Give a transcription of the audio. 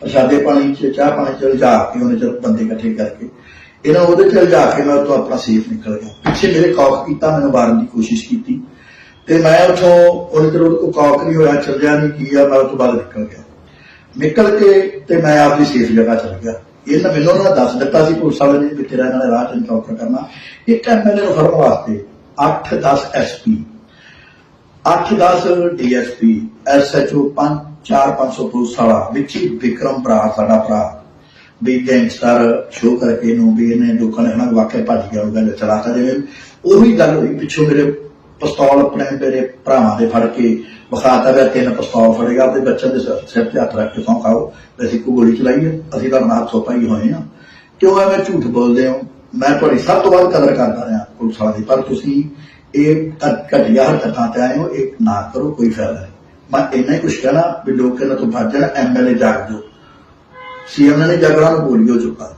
ਪ੍ਰਸ਼ਾਦੇ ਪਾਣੀ ਚ ਚਾਹ ਪਾਣੀ ਚ ਲਿਜਾ ਕੇ ਉਹਨੇ ਚਲ ਬੰਦੇ ਇਕੱਠੇ ਕਰਕੇ ਇਹਨਾਂ ਉਹਦੇ ਚ ਲਿਜਾ ਕੇ ਮੈਂ ਉੱਥੋਂ ਆਪਣਾ ਸੇਫ ਨਿਕਲ ਗਿਆ। ਪਿੱਛੇ ਮੇਰੇ ਕੌਕ ਕੀਤਾ, ਮੈਨੂੰ ਮਾਰਨ ਦੀ ਕੋਸ਼ਿਸ਼ ਕੀਤੀ। ਤੇ ਮੈਂ ਉੱਥੋਂ ਉਹਨੇ ਚਿਰ ਉਹ ਕੌਕ ਨਹੀਂ ਹੋਇਆ ਚੱਲਿਆ ਨਹੀਂ, ਕੀ ਮੈਂ ਉਸ ਤੋਂ ਨਿਕਲ ਗਿਆ। ਨਿਕਲ ਕੇ ਤੇ ਮੈਂ ਆਪਦੀ ਸੇਫ ਜਗ੍ਹਾ ਚਲ ਗਿਆ। ਇਹਨਾਂ ਮੈਨੂੰ ਉਹਨਾਂ ਦੱਸ ਦਿੱਤਾ ਸੀ, ਪੁਲਿਸ ਵਾਲੇ ਨੇ ਵੀ ਤੇਰਾ ਇਹਨਾਂ ਨੇ ਰਾਹ ਚ ਇਨਕਾਊਂਟਰ ਕਰਨਾ। ਇੱਕ ਐਮਐਲਏ ਨੂੰ ਫੜਨ ਵਾਸਤੇ 8-10 ਐਸਪੀ 8-10 ਡੀਐਸਪੀ ਐਸਐਚਓ 5-4-500 ਪੁਲਿਸ ਵਾਲਾ, ਵਿੱਚ ਵਿਕਰਮ ਭਰਾ, ਸਾਡਾ ਭਰਾ। ਵੀ ਗੈਂਗਸਟਰ ਸ਼ੋਅ ਕਰਕੇ ਨੂੰ ਵੀ ਇਹਨੇ ਲੋਕਾਂ ਨੇ ਹਨਾ ਵਾਕਿਆ ਭੱਜ ਗਿਆ ਉਹ ਗੱਲ ਚਲਾਤਾ ਜਿਵੇਂ ਉਹੀ ਗੱਲ ਹੋਈ, ਪਿੱਛੋਂ ਮੇਰੇ ਪਿਸਤੌਲ ਆਪਣੇ ਮੇਰੇ ਭਰਾਵਾਂ ਦੇ ਫੜ ਕੇ ਵਿਖਾਤਾ ਗਿਆ, ਤਿੰਨ ਪਿਸਤੌਲ ਫੜੇਗਾ ਤੇ ਬੱਚਿਆਂ ਦੇ ਸਿਰ- ਤੇ ਹੱਥ ਰੱਖ ਕੇ ਸੌਂ ਖਾਓ ਵੀ ਅਸੀਂ ਕੋਈ ਗੋਲੀ ਚਲਾਈ ਹੈ ਅਸੀਂ ਤਾਂ ਨਾਲ ਸੋਪਾਈ ਹੋਏ ਆ। ਕਿਉਂ ਐਵੇਂ ਝੂਠ ਬੋਲਦੇ ਹੋ? ਮੈਂ ਤੁਹਾਡੀ ਸਭ ਤੋਂ ਵੱਧ ਕਦਰ ਕਰਦਾ ਰਿਹਾ ਪੁਲਿਸ ਵਾਲਿਆਂ ਦੀ, ਪਰ ਤੁਸੀਂ ਇਹ ਘ- ਘਟੀਆ ਹਰਕਤਾਂ ਤੇ ਆਏ ਹੋ, ਇਹ ਨਾ ਕਰੋ, ਕੋਈ ਫਾਇਦਾ ਨਹੀਂ। ਮੈਂ ਇੰਨਾ ਹੀ ਕੁਛ ਕਹਿਣਾ ਵੀ ਲੋਕ ਇਹਨਾਂ ਤੋਂ ਭੱਜ ਜਾਣ ਐਮਐਲਏ ਜਾਗ ਜੋ ਸੀਐਮ ਨੇ ਜਗਰਾਂ ਨੂੰ ਬੋਲੀਓ ਚੁੱਕਾ